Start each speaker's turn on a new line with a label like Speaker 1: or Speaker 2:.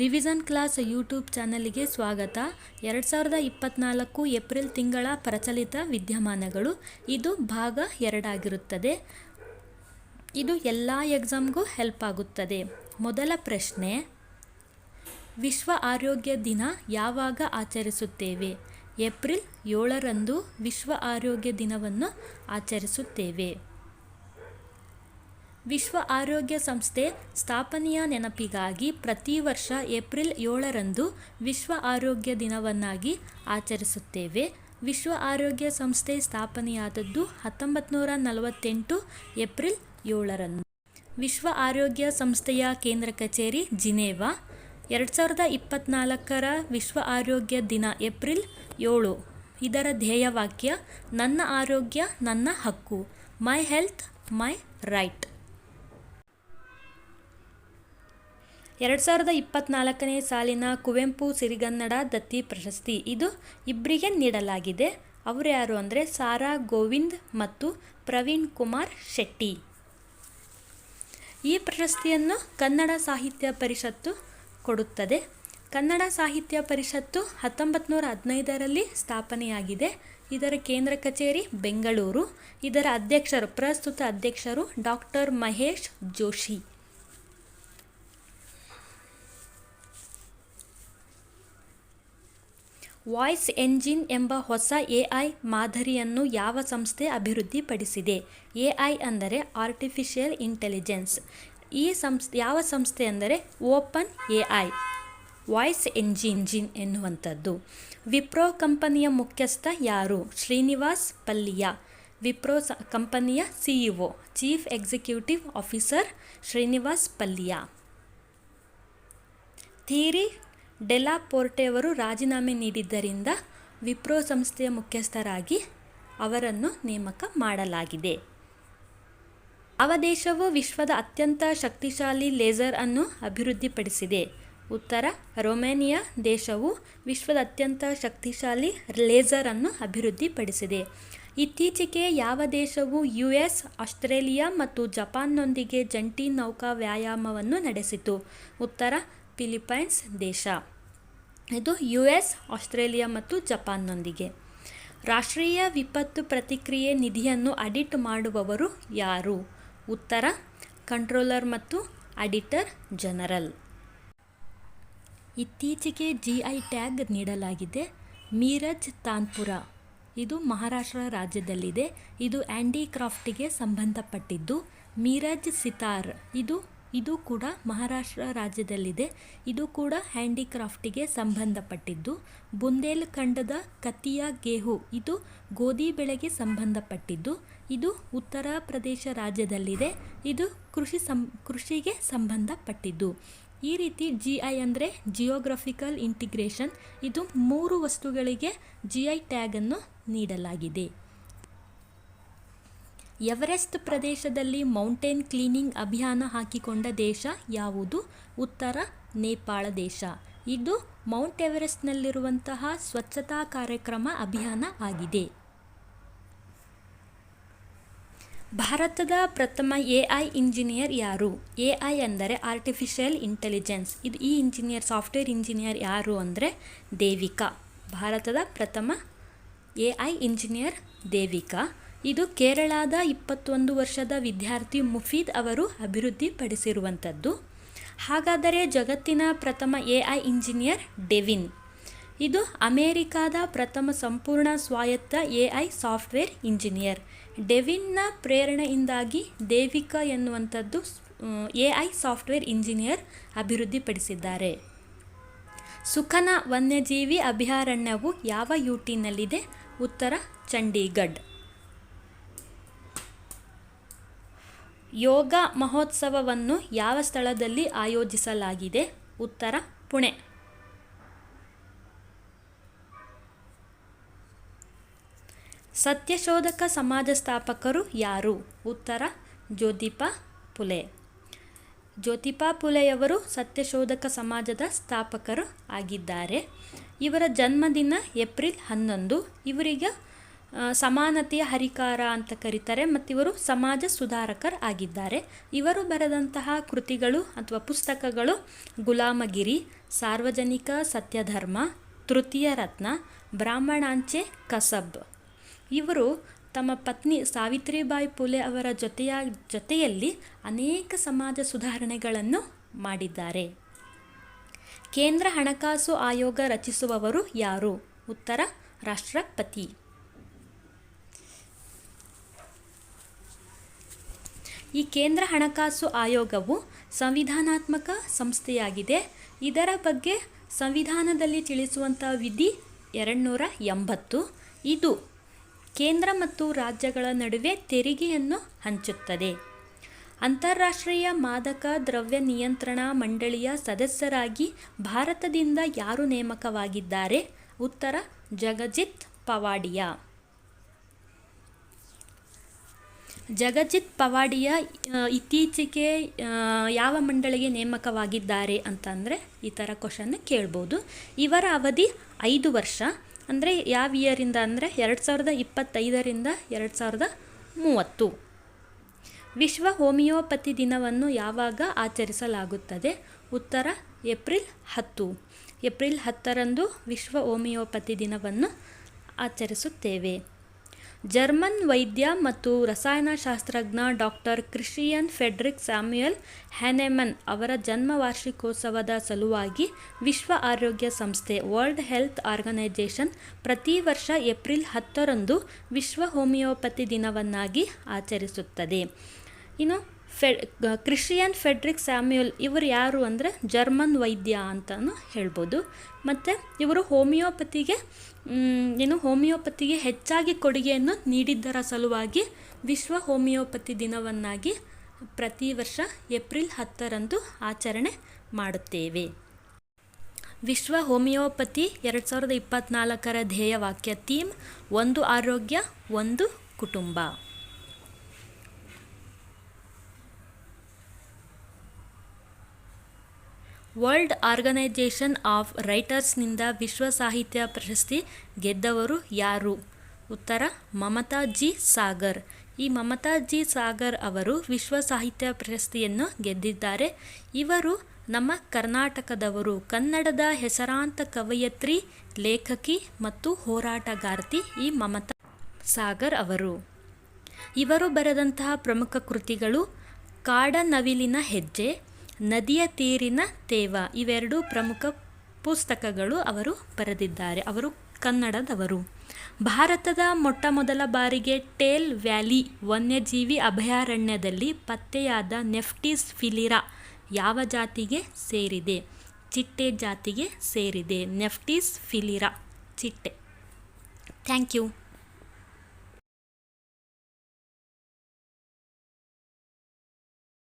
Speaker 1: Revision class YouTube ಚಾನಲಿಗೆ ಸ್ವಾಗತ. ಎರಡು ಸಾವಿರದ ಇಪ್ಪತ್ತ್ನಾಲ್ಕು ಏಪ್ರಿಲ್ ತಿಂಗಳ ಪ್ರಚಲಿತ ವಿದ್ಯಮಾನಗಳು. ಇದು ಭಾಗ ಎರಡಾಗಿರುತ್ತದೆ. ಇದು ಎಲ್ಲ ಎಕ್ಸಾಮ್ಗೂ ಹೆಲ್ಪ್ ಆಗುತ್ತದೆ. ಮೊದಲ ಪ್ರಶ್ನೆ, ವಿಶ್ವ ಆರೋಗ್ಯ ದಿನ ಯಾವಾಗ ಆಚರಿಸುತ್ತೇವೆ? ಏಪ್ರಿಲ್ ಏಳರಂದು ವಿಶ್ವ ಆರೋಗ್ಯ ದಿನವನ್ನು ಆಚರಿಸುತ್ತೇವೆ. ವಿಶ್ವ ಆರೋಗ್ಯ ಸಂಸ್ಥೆ ಸ್ಥಾಪನೆಯ ನೆನಪಿಗಾಗಿ ಪ್ರತಿ ವರ್ಷ ಏಪ್ರಿಲ್ ಏಳರಂದು ವಿಶ್ವ ಆರೋಗ್ಯ ದಿನವನ್ನಾಗಿ ಆಚರಿಸುತ್ತೇವೆ. ವಿಶ್ವ ಆರೋಗ್ಯ ಸಂಸ್ಥೆ ಸ್ಥಾಪನೆಯಾದದ್ದು ಹತ್ತೊಂಬತ್ತು ನೂರ ನಲವತ್ತೆಂಟು ಏಪ್ರಿಲ್ ಏಳರಂದು. ವಿಶ್ವ ಆರೋಗ್ಯ ಸಂಸ್ಥೆಯ ಕೇಂದ್ರ ಕಚೇರಿ ಜಿನೇವಾ. ಎರಡು ಸಾವಿರದ ಇಪ್ಪತ್ತ್ನಾಲ್ಕರ ವಿಶ್ವ ಆರೋಗ್ಯ ದಿನ ಏಪ್ರಿಲ್ ಏಳು. ಇದರ ಧ್ಯೇಯವಾಕ್ಯ, ನನ್ನ ಆರೋಗ್ಯ, ನನ್ನ ಹಕ್ಕು. My health, my right. ಎರಡು ಸಾವಿರದ ಇಪ್ಪತ್ತ್ನಾಲ್ಕನೇ ಸಾಲಿನ ಕುವೆಂಪು ಸಿರಿಗನ್ನಡ ದತ್ತಿ ಪ್ರಶಸ್ತಿ ಇದು ಇಬ್ಬರಿಗೆ ನೀಡಲಾಗಿದೆ. ಅವರು ಯಾರು ಅಂದರೆ ಸಾರಾ ಗೋವಿಂದ್ ಮತ್ತು ಪ್ರವೀಣ್ ಕುಮಾರ್ ಶೆಟ್ಟಿ. ಈ ಪ್ರಶಸ್ತಿಯನ್ನು ಕನ್ನಡ ಸಾಹಿತ್ಯ ಪರಿಷತ್ತು ಕೊಡುತ್ತದೆ. ಕನ್ನಡ ಸಾಹಿತ್ಯ ಪರಿಷತ್ತು ಹತ್ತೊಂಬತ್ತು ನೂರ ಹದಿನೈದರಲ್ಲಿ ಸ್ಥಾಪನೆಯಾಗಿದೆ. ಇದರ ಕೇಂದ್ರ ಕಚೇರಿ ಬೆಂಗಳೂರು. ಇದರ ಅಧ್ಯಕ್ಷರು, ಪ್ರಸ್ತುತ ಅಧ್ಯಕ್ಷರು doctor Mahesh Joshi. Voice engine ಎಂಬ ಹೊಸ ಎಐ ಮಾದರಿಯನ್ನು ಯಾವ ಸಂಸ್ಥೆ ಅಭಿವೃದ್ಧಿಪಡಿಸಿದೆ? ಎಐ ಅಂದರೆ ಆರ್ಟಿಫಿಷಿಯಲ್ ಇಂಟೆಲಿಜೆನ್ಸ್. ಈ ಸಂಸ್ಥೆ ಯಾವ ಸಂಸ್ಥೆ ಅಂದರೆ ಓಪನ್ ಎಐ ವಾಯ್ಸ್ ಎಂಜಿನ್ ಜಿನ್ ಎನ್ನುವಂಥದ್ದು. ವಿಪ್ರೋ ಕಂಪನಿಯ ಮುಖ್ಯಸ್ಥ ಯಾರು? ಶ್ರೀನಿವಾಸ್ ಪಲ್ಲಿಯ. ವಿಪ್ರೋ ಸ, ಕಂಪನಿಯ CEO. Chief executive officer Srinivas Palliya. Thierry ಡೆಲಾ ಪೋರ್ಟೆಯವರು ರಾಜೀನಾಮೆ ನೀಡಿದ್ದರಿಂದ ವಿಪ್ರೋ ಸಂಸ್ಥೆಯ ಮುಖ್ಯಸ್ಥರಾಗಿ ಅವರನ್ನು ನೇಮಕ ಮಾಡಲಾಗಿದೆ. ಅವ ದೇಶವು ವಿಶ್ವದ ಅತ್ಯಂತ ಶಕ್ತಿಶಾಲಿ ಲೇಸರ್ ಅನ್ನು ಅಭಿವೃದ್ಧಿಪಡಿಸಿದೆ. ಉತ್ತರ ರೊಮೇನಿಯಾ ದೇಶವು ವಿಶ್ವದ ಅತ್ಯಂತ ಶಕ್ತಿಶಾಲಿ ಲೇಸರ್ ಅನ್ನು ಅಭಿವೃದ್ಧಿಪಡಿಸಿದೆ. ಇತ್ತೀಚೆಗೆ ಯಾವ ದೇಶವು ಯು ಎಸ್ ಆಸ್ಟ್ರೇಲಿಯಾ ಮತ್ತು ಜಪಾನ್ನೊಂದಿಗೆ ಜಂಟಿ ನೌಕಾ ವ್ಯಾಯಾಮವನ್ನು ನಡೆಸಿತು? ಉತ್ತರ ಫಿಲಿಪೈನ್ಸ್ ದೇಶ. ಇದು ಯು ಎಸ್ ಆಸ್ಟ್ರೇಲಿಯಾ ಮತ್ತು ಜಪಾನ್ನೊಂದಿಗೆ ರಾಷ್ಟ್ರೀಯ ವಿಪತ್ತು ಪ್ರತಿಕ್ರಿಯೆ ನಿಧಿಯನ್ನು ಅಡಿಟ್ ಮಾಡುವವರು ಯಾರು? ಉತ್ತರ, ಕಂಟ್ರೋಲರ್ ಮತ್ತು ಅಡಿಟರ್ ಜನರಲ್. ಇತ್ತೀಚೆಗೆ ಜಿ ಐ ಟ್ಯಾಗ್ ನೀಡಲಾಗಿದೆ. ಮೀರಜ್ ತಾನ್ಪುರ. ಇದು ಮಹಾರಾಷ್ಟ್ರ ರಾಜ್ಯದಲ್ಲಿದೆ. ಇದು ಕ್ರಾಫ್ಟಿಗೆ ಸಂಬಂಧಪಟ್ಟಿದ್ದು. ಮೀರಜ್ ಸಿತಾರ್. ಇದು ಇದು ಕೂಡ ಮಹಾರಾಷ್ಟ್ರ ರಾಜ್ಯದಲ್ಲಿದೆ. ಇದು ಕೂಡ ಹ್ಯಾಂಡಿಕ್ರಾಫ್ಟಿಗೆ ಸಂಬಂಧಪಟ್ಟಿದ್ದು. ಬುಂದೇಲ್ಖಂಡದ ಕತಿಯಾ ಗೇಹು ಇದು ಗೋಧಿ ಬೆಳೆಗೆ ಸಂಬಂಧಪಟ್ಟಿದ್ದು. ಇದು ಉತ್ತರ ಪ್ರದೇಶ ರಾಜ್ಯದಲ್ಲಿದೆ. ಇದು ಕೃಷಿ ಸಂ, ಕೃಷಿಗೆ ಸಂಬಂಧಪಟ್ಟಿದ್ದು. ಈ ರೀತಿ ಜಿ ಐ ಅಂದರೆ ಜಿಯೋಗ್ರಫಿಕಲ್ ಇಂಟಿಗ್ರೇಷನ್ ಇದು ಮೂರು ವಸ್ತುಗಳಿಗೆ ಜಿ ಐ ಟ್ಯಾಗನ್ನು ನೀಡಲಾಗಿದೆ. ಎವರೆಸ್ಟ್ ಪ್ರದೇಶದಲ್ಲಿ ಮೌಂಟೇನ್ ಕ್ಲೀನಿಂಗ್ ಅಭಿಯಾನ ಹಾಕಿಕೊಂಡ ದೇಶ ಯಾವುದು? ಉತ್ತರ ನೇಪಾಳ ದೇಶ. ಇದು ಮೌಂಟ್ ಎವರೆಸ್ಟ್ನಲ್ಲಿರುವಂತಹ ಸ್ವಚ್ಛತಾ ಕಾರ್ಯಕ್ರಮ ಅಭಿಯಾನ ಆಗಿದೆ. ಭಾರತದ ಪ್ರಥಮ ಎ ಐ ಇಂಜಿನಿಯರ್ ಯಾರು? ಎ ಐ ಅಂದರೆ ಆರ್ಟಿಫಿಷಿಯಲ್ ಇಂಟೆಲಿಜೆನ್ಸ್. ಇದು ಈ ಇಂಜಿನಿಯರ್, ಸಾಫ್ಟ್ವೇರ್ ಇಂಜಿನಿಯರ್ ಯಾರು ಅಂದರೆ ದೇವಿಕಾ. ಭಾರತದ ಪ್ರಥಮ ಎ ಐ ಇಂಜಿನಿಯರ್ ದೇವಿಕಾ. ಇದು ಕೇರಳದ ಇಪ್ಪತ್ತೊಂದು ವರ್ಷದ ವಿದ್ಯಾರ್ಥಿ ಮುಫೀದ್ ಅವರು ಅಭಿವೃದ್ಧಿಪಡಿಸಿರುವಂಥದ್ದು. ಹಾಗಾದರೆ ಜಗತ್ತಿನ ಪ್ರಥಮ ಎ ಐ ಇಂಜಿನಿಯರ್ ಡೆವಿನ್. ಇದು ಅಮೇರಿಕಾದ ಪ್ರಥಮ ಸಂಪೂರ್ಣ ಸ್ವಾಯತ್ತ ಎ ಐ ಸಾಫ್ಟ್ವೇರ್ ಇಂಜಿನಿಯರ್. ಡೆವಿನ್ನ ಪ್ರೇರಣೆಯಿಂದಾಗಿ ದೇವಿಕಾ ಎನ್ನುವಂಥದ್ದು ಎ ಐ ಸಾಫ್ಟ್ವೇರ್ ಇಂಜಿನಿಯರ್ ಅಭಿವೃದ್ಧಿಪಡಿಸಿದ್ದಾರೆ. ಸುಖನ ವನ್ಯಜೀವಿ ಅಭಯಾರಣ್ಯವು ಯಾವ ಯು ಟಿನಲ್ಲಿದೆ ಉತ್ತರ, ಚಂಡೀಗಢ್. ಯೋಗ ಮಹೋತ್ಸವವನ್ನು ಯಾವ ಸ್ಥಳದಲ್ಲಿ ಆಯೋಜಿಸಲಾಗಿದೆ? ಉತ್ತರ, ಪುಣೆ. ಸತ್ಯಶೋಧಕ ಸಮಾಜ ಸ್ಥಾಪಕರು ಯಾರು? ಉತ್ತರ, ಜ್ಯೋತಿಪಾ ಪುಲೆ. ಜ್ಯೋತಿಪಾ ಪುಲೆಯವರು ಸತ್ಯಶೋಧಕ ಸಮಾಜದ ಸ್ಥಾಪಕರು ಆಗಿದ್ದಾರೆ. ಇವರ ಜನ್ಮದಿನ ಏಪ್ರಿಲ್ ಹನ್ನೊಂದು. ಇವರಿಗೆ ಸಮಾನತೆಯ ಹರಿಕಾರ ಅಂತ ಕರೀತಾರೆ, ಮತ್ತಿವರು ಸಮಾಜ ಸುಧಾರಕರ್ ಆಗಿದ್ದಾರೆ. ಇವರು ಬರೆದಂತಹ ಕೃತಿಗಳು ಅಥವಾ ಪುಸ್ತಕಗಳು ಗುಲಾಮಗಿರಿ, ಸಾರ್ವಜನಿಕ ಸತ್ಯಧರ್ಮ, ತೃತೀಯ ರತ್ನ, ಬ್ರಾಹ್ಮಣಾಂಚೆ, ಕಸಬ್. ಇವರು ತಮ್ಮ ಪತ್ನಿ ಸಾವಿತ್ರಿಬಾಯಿ ಪುಲೆ ಅವರ ಜೊತೆಯ, ಜೊತೆಯಲ್ಲಿ ಅನೇಕ ಸಮಾಜ ಸುಧಾರಣೆಗಳನ್ನು ಮಾಡಿದ್ದಾರೆ. ಕೇಂದ್ರ ಹಣಕಾಸು ಆಯೋಗ ರಚಿಸುವವರು ಯಾರು? ಉತ್ತರ, ರಾಷ್ಟ್ರಪತಿ. ಈ ಕೇಂದ್ರ ಹಣಕಾಸು ಆಯೋಗವು ಸಂವಿಧಾನಾತ್ಮಕ ಸಂಸ್ಥೆಯಾಗಿದೆ. ಇದರ ಬಗ್ಗೆ ಸಂವಿಧಾನದಲ್ಲಿ ತಿಳಿಸುವಂಥ ವಿಧಿ ಎರಡುನೂರ ಎಂಬತ್ತು. ಇದು ಕೇಂದ್ರ ಮತ್ತು ರಾಜ್ಯಗಳ ನಡುವೆ ತೆರಿಗೆಯನ್ನು ಹಂಚುತ್ತದೆ. ಅಂತಾರಾಷ್ಟ್ರೀಯ ಮಾದಕ ದ್ರವ್ಯ ನಿಯಂತ್ರಣ ಮಂಡಳಿಯ ಸದಸ್ಯರಾಗಿ ಭಾರತದಿಂದ ಯಾರು ನೇಮಕವಾಗಿದ್ದಾರೆ? ಉತ್ತರ, ಜಗಜಿತ್ ಪವಾಡಿಯಾ. ಜಗಜಿತ್ ಪವಾಡಿಯಾ ಇತ್ತೀಚೆಗೆ ಯಾವ ಮಂಡಳಿಗೆ ನೇಮಕವಾಗಿದ್ದಾರೆ ಅಂತಂದರೆ ಈ ಥರ ಕ್ವಶನ್ ಕೇಳ್ಬೋದು. ಇವರ ಅವಧಿ ಐದು ವರ್ಷ. ಅಂದರೆ ಯಾವ ಇಯರಿಂದ ಅಂದರೆ ಎರಡು ಸಾವಿರದ ಇಪ್ಪತ್ತೈದರಿಂದ ಎರಡು ಸಾವಿರದ ಮೂವತ್ತು. ವಿಶ್ವ ಹೋಮಿಯೋಪತಿ ದಿನವನ್ನು ಯಾವಾಗ ಆಚರಿಸಲಾಗುತ್ತದೆ? ಉತ್ತರ ಏಪ್ರಿಲ್ ಹತ್ತು. ಏಪ್ರಿಲ್ ಹತ್ತರಂದು ವಿಶ್ವ ಹೋಮಿಯೋಪತಿ ದಿನವನ್ನು ಆಚರಿಸುತ್ತೇವೆ. ಜರ್ಮನ್ ವೈದ್ಯ ಮತ್ತು ರಸಾಯನಶಾಸ್ತ್ರಜ್ಞ doctor Christian Friedrich Samuel Hahnemann ಅವರ ಜನ್ಮ ವಾರ್ಷಿಕೋತ್ಸವದ ಸಲುವಾಗಿ ವಿಶ್ವ ಆರೋಗ್ಯ ಸಂಸ್ಥೆ ವರ್ಲ್ಡ್ ಹೆಲ್ತ್ ಆರ್ಗನೈಜೇಷನ್ ಪ್ರತಿ ವರ್ಷ ಏಪ್ರಿಲ್ ಹತ್ತರಂದು ವಿಶ್ವ ಹೋಮಿಯೋಪತಿ ದಿನವನ್ನಾಗಿ ಆಚರಿಸುತ್ತದೆ. ಇನ್ನು ಫೆ ಕ್ರಿಶ್ಚಿಯನ್ ಫೆಡ್ರಿಕ್ ಸ್ಯಾಮ್ಯುಯಲ್ ಇವರು ಯಾರು ಅಂದರೆ ಜರ್ಮನ್ ವೈದ್ಯ ಅಂತಲೂ ಹೇಳ್ಬೋದು. ಮತ್ತು ಇವರು ಹೋಮಿಯೋಪತಿಗೆ ಏನು ಹೋಮಿಯೋಪತಿಗೆ ಹೆಚ್ಚಾಗಿ ಕೊಡುಗೆಯನ್ನು ನೀಡಿದ್ದರ ಸಲುವಾಗಿ ವಿಶ್ವ ಹೋಮಿಯೋಪತಿ ದಿನವನ್ನಾಗಿ ಪ್ರತಿ ವರ್ಷ ಏಪ್ರಿಲ್ ಹತ್ತರಂದು ಆಚರಣೆ ಮಾಡುತ್ತೇವೆ. ವಿಶ್ವ ಹೋಮಿಯೋಪತಿ ಎರಡು ಸಾವಿರದ ಇಪ್ಪತ್ತ್ನಾಲ್ಕರ ಧ್ಯೇಯವಾಕ್ಯ ಥೀಮ್, ಒಂದು ಆರೋಗ್ಯ, ಒಂದು ಕುಟುಂಬ. ವರ್ಲ್ಡ್ ಆರ್ಗನೈಜೇಷನ್ ಆಫ್ ರೈಟರ್ಸ್ನಿಂದ ವಿಶ್ವ ಸಾಹಿತ್ಯ ಪ್ರಶಸ್ತಿ ಗೆದ್ದವರು ಯಾರು? ಉತ್ತರ, ಮಮತಾ ಜಿ ಸಾಗರ್. ಈ ಮಮತಾ ಜಿ ಸಾಗರ್ ಅವರು ವಿಶ್ವ ಸಾಹಿತ್ಯ ಪ್ರಶಸ್ತಿಯನ್ನು ಗೆದ್ದಿದ್ದಾರೆ. ಇವರು ನಮ್ಮ ಕರ್ನಾಟಕದವರು. ಕನ್ನಡದ ಹೆಸರಾಂತ ಕವಯತ್ರಿ, ಲೇಖಕಿ ಮತ್ತು ಹೋರಾಟಗಾರ್ತಿ ಈ ಮಮತಾ ಸಾಗರ್ ಅವರು. ಇವರು ಬರೆದಂತಹ ಪ್ರಮುಖ ಕೃತಿಗಳು ಕಾಡನವಿಲಿನ ಹೆಜ್ಜೆ ನದಿಯ ತೀರಿನ ತೇವ ಇವೆರಡೂ ಪ್ರಮುಖ ಪುಸ್ತಕಗಳು ಅವರು ಬರೆದಿದ್ದಾರೆ. ಅವರು ಕನ್ನಡದವರು. ಭಾರತದ ಮೊಟ್ಟ ಮೊದಲ ಬಾರಿಗೆ ಟೇಲ್ ವ್ಯಾಲಿ ವನ್ಯಜೀವಿ ಅಭಯಾರಣ್ಯದಲ್ಲಿ ಪತ್ತೆಯಾದ ನೆಫ್ಟಿಸ್ ಫಿಲಿರಾ ಯಾವ ಜಾತಿಗೆ ಸೇರಿದೆ? ಚಿಟ್ಟೆ ಜಾತಿಗೆ ಸೇರಿದೆ. ನೆಫ್ಟಿಸ್ ಫಿಲಿರಾ ಚಿಟ್ಟೆ. Thank you.